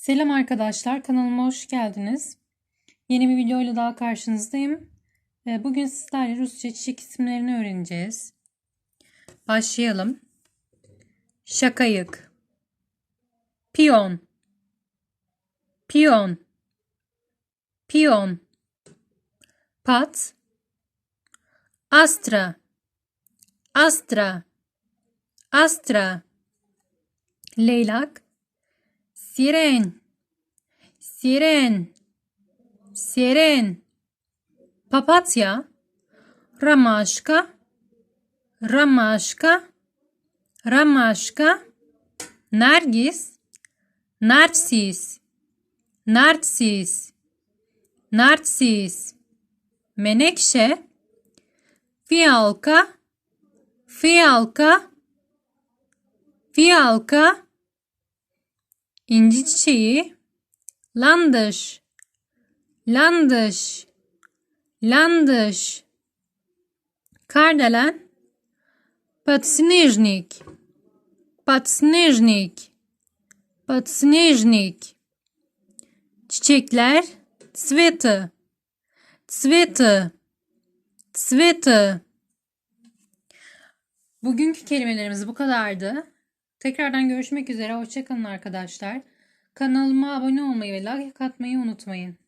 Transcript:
Selam arkadaşlar, kanalıma hoş geldiniz. Yeni bir videoyla daha karşınızdayım. Ee, Bugün sizlerle Rusça çiçek isimlerini öğreneceğiz. Başlayalım. Şakayık, piyon, piyon, piyon, pat, astra, astra, astra, leylak, Siren, siren, siren, papatya, ramaşka, ramaşka, ramaşka, nergis, narsis, narsis, narsis, menekşe, fiyalka, fiyalka, fiyalka, İnci çiçeği landış landış landış kardelen подснежник подснежник подснежник çiçekler цветы цветы цветы Bugünkü kelimelerimiz bu kadardı. Tekrardan görüşmek üzere. Hoşçakalın arkadaşlar. Kanalıma abone olmayı ve like atmayı unutmayın.